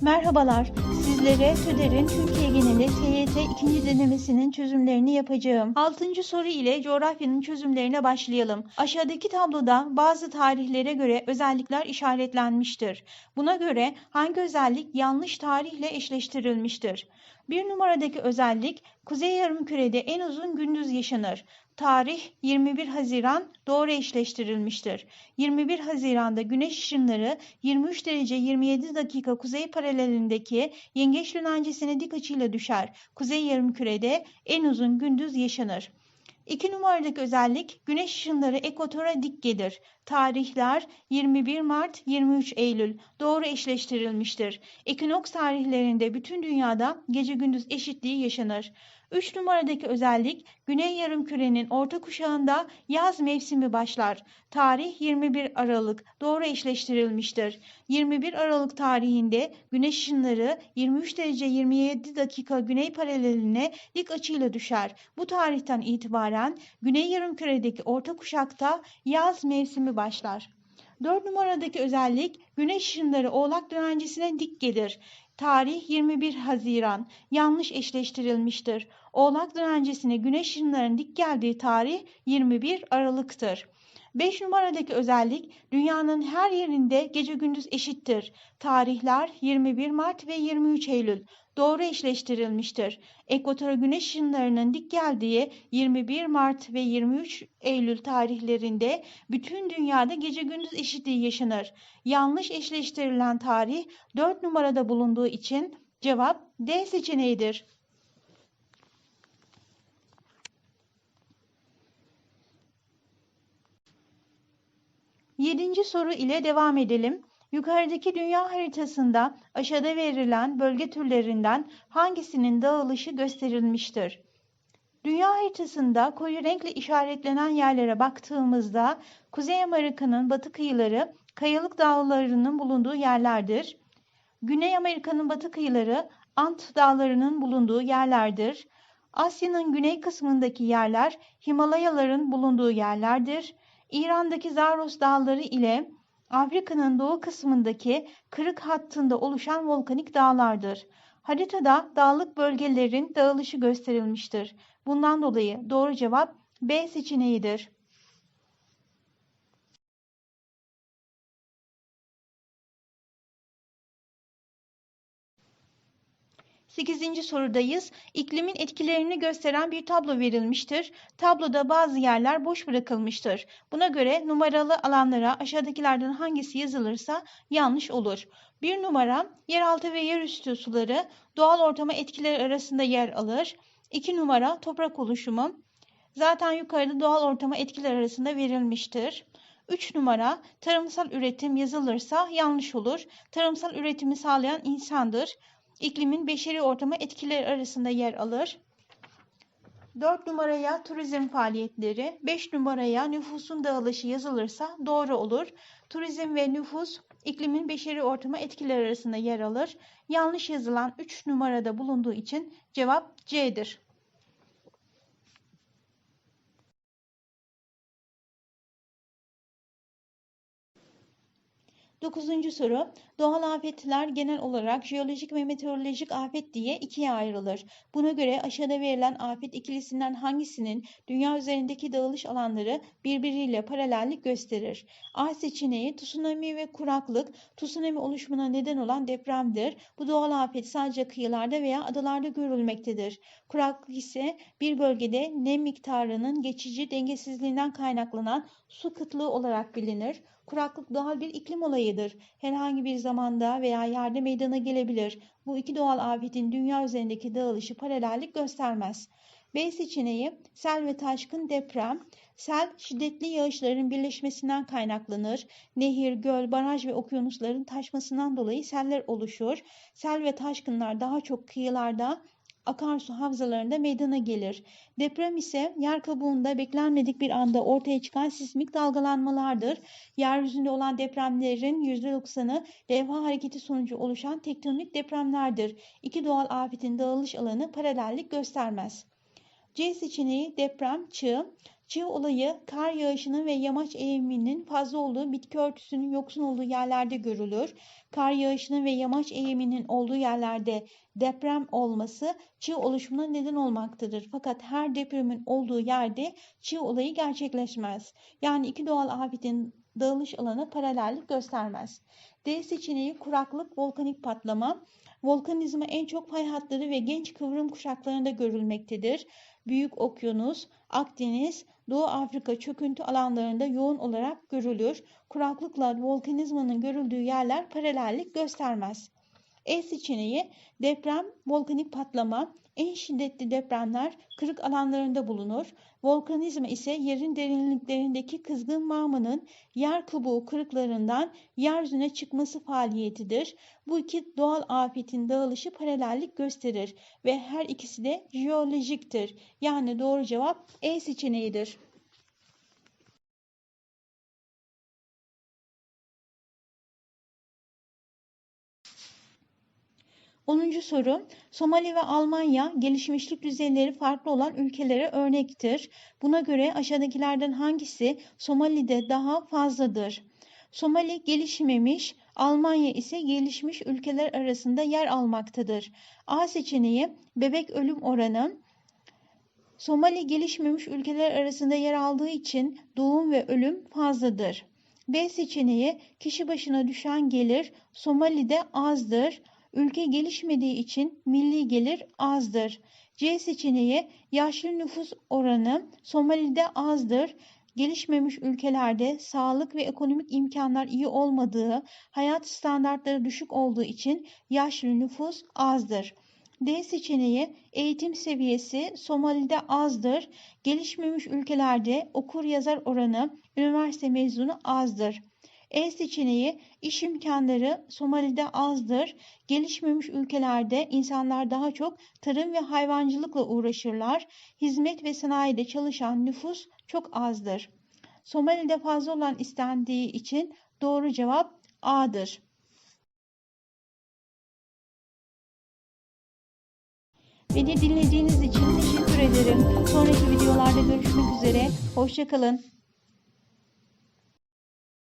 Merhabalar, sizlere TÜDER'in Türkiye geneli TYT ikinci denemesinin çözümlerini yapacağım. 6. soru ile coğrafyanın çözümlerine başlayalım. Aşağıdaki tabloda bazı tarihlere göre özellikler işaretlenmiştir. Buna göre hangi özellik yanlış tarihle eşleştirilmiştir? Bir numaradaki özellik Kuzey Yarımküre'de en uzun gündüz yaşanır. Tarih 21 Haziran doğru eşleştirilmiştir. 21 Haziran'da güneş ışınları 23 derece 27 dakika kuzey paralelindeki yengeç lünencesine dik açıyla düşer. Kuzey yarımkürede en uzun gündüz yaşanır. 2 numaradaki özellik güneş ışınları ekvatora dik gelir. Tarihler 21 Mart 23 Eylül doğru eşleştirilmiştir. Ekinoks tarihlerinde bütün dünyada gece gündüz eşitliği yaşanır. 3 numaradaki özellik Güney Yarımküre'nin orta kuşağında yaz mevsimi başlar. Tarih 21 Aralık doğru eşleştirilmiştir. 21 Aralık tarihinde güneş ışınları 23 derece 27 dakika güney paraleline dik açıyla düşer. Bu tarihten itibaren Güney Yarımküre'deki orta kuşakta yaz mevsimi başlar. 4 numaradaki özellik güneş ışınları oğlak dönencesine dik gelir. Tarih 21 Haziran. Yanlış eşleştirilmiştir. Oğlak dönencesine güneş ışınlarının dik geldiği tarih 21 Aralık'tır. 5 numaradaki özellik dünyanın her yerinde gece gündüz eşittir. Tarihler 21 Mart ve 23 Eylül doğru eşleştirilmiştir. Ekvatora güneş ışınlarının dik geldiği 21 Mart ve 23 Eylül tarihlerinde bütün dünyada gece gündüz eşitliği yaşanır. Yanlış eşleştirilen tarih 4 numarada bulunduğu için cevap D seçeneğidir. Yedinci soru ile devam edelim. Yukarıdaki dünya haritasında aşağıda verilen bölge türlerinden hangisinin dağılışı gösterilmiştir? Dünya haritasında koyu renkle işaretlenen yerlere baktığımızda Kuzey Amerika'nın batı kıyıları kayalık dağlarının bulunduğu yerlerdir. Güney Amerika'nın batı kıyıları Ant dağlarının bulunduğu yerlerdir. Asya'nın güney kısmındaki yerler Himalayaların bulunduğu yerlerdir. İran'daki Zaros dağları ile Afrika'nın doğu kısmındaki kırık hattında oluşan volkanik dağlardır. Haritada dağlık bölgelerin dağılışı gösterilmiştir. Bundan dolayı doğru cevap B seçeneğidir. Sekizinci sorudayız. İklimin etkilerini gösteren bir tablo verilmiştir. Tabloda bazı yerler boş bırakılmıştır. Buna göre numaralı alanlara aşağıdakilerden hangisi yazılırsa yanlış olur. Bir numara yeraltı ve yerüstü suları doğal ortama etkileri arasında yer alır. İki numara toprak oluşumu. Zaten yukarıda doğal ortama etkiler arasında verilmiştir. 3 numara tarımsal üretim yazılırsa yanlış olur. Tarımsal üretimi sağlayan insandır iklimin beşeri ortama etkileri arasında yer alır. 4 numaraya turizm faaliyetleri, 5 numaraya nüfusun dağılışı yazılırsa doğru olur. Turizm ve nüfus iklimin beşeri ortama etkileri arasında yer alır. Yanlış yazılan 3 numarada bulunduğu için cevap C'dir. Dokuzuncu soru. Doğal afetler genel olarak jeolojik ve meteorolojik afet diye ikiye ayrılır. Buna göre aşağıda verilen afet ikilisinden hangisinin dünya üzerindeki dağılış alanları birbiriyle paralellik gösterir? A seçeneği tsunami ve kuraklık, tsunami oluşumuna neden olan depremdir. Bu doğal afet sadece kıyılarda veya adalarda görülmektedir. Kuraklık ise bir bölgede nem miktarının geçici dengesizliğinden kaynaklanan su kıtlığı olarak bilinir. Kuraklık doğal bir iklim olayıdır. Herhangi bir zamanda veya yerde meydana gelebilir. Bu iki doğal afetin dünya üzerindeki dağılışı paralellik göstermez. B seçeneği sel ve taşkın deprem. Sel şiddetli yağışların birleşmesinden kaynaklanır. Nehir, göl, baraj ve okyanusların taşmasından dolayı seller oluşur. Sel ve taşkınlar daha çok kıyılarda akarsu havzalarında meydana gelir. Deprem ise yer kabuğunda beklenmedik bir anda ortaya çıkan sismik dalgalanmalardır. Yeryüzünde olan depremlerin %90'ı levha hareketi sonucu oluşan tektonik depremlerdir. İki doğal afetin dağılış alanı paralellik göstermez. C seçeneği deprem çığ. Çığ olayı kar yağışının ve yamaç eğiminin fazla olduğu, bitki örtüsünün yoksun olduğu yerlerde görülür. Kar yağışının ve yamaç eğiminin olduğu yerlerde deprem olması çığ oluşumuna neden olmaktadır. Fakat her depremin olduğu yerde çığ olayı gerçekleşmez. Yani iki doğal afetin dağılış alanı paralellik göstermez. D seçeneği kuraklık, volkanik patlama. Volkanizma en çok fay hatları ve genç kıvrım kuşaklarında görülmektedir. Büyük Okyanus, Akdeniz, Doğu Afrika çöküntü alanlarında yoğun olarak görülür. Kuraklıkla volkanizmanın görüldüğü yerler paralellik göstermez. E seçeneği deprem, volkanik patlama, en şiddetli depremler kırık alanlarında bulunur. Volkanizma ise yerin derinliklerindeki kızgın mağmanın yer kabuğu kırıklarından yeryüzüne çıkması faaliyetidir. Bu iki doğal afetin dağılışı paralellik gösterir ve her ikisi de jeolojiktir. Yani doğru cevap E seçeneğidir. 10. soru. Somali ve Almanya gelişmişlik düzeyleri farklı olan ülkelere örnektir. Buna göre aşağıdakilerden hangisi Somali'de daha fazladır? Somali gelişmemiş, Almanya ise gelişmiş ülkeler arasında yer almaktadır. A seçeneği bebek ölüm oranı. Somali gelişmemiş ülkeler arasında yer aldığı için doğum ve ölüm fazladır. B seçeneği kişi başına düşen gelir Somali'de azdır. Ülke gelişmediği için milli gelir azdır. C seçeneği yaşlı nüfus oranı Somali'de azdır. Gelişmemiş ülkelerde sağlık ve ekonomik imkanlar iyi olmadığı, hayat standartları düşük olduğu için yaşlı nüfus azdır. D seçeneği eğitim seviyesi Somali'de azdır. Gelişmemiş ülkelerde okur yazar oranı üniversite mezunu azdır. E seçeneği iş imkanları Somali'de azdır. Gelişmemiş ülkelerde insanlar daha çok tarım ve hayvancılıkla uğraşırlar. Hizmet ve sanayide çalışan nüfus çok azdır. Somali'de fazla olan istendiği için doğru cevap A'dır. Beni dinlediğiniz için teşekkür ederim. Sonraki videolarda görüşmek üzere. Hoşçakalın.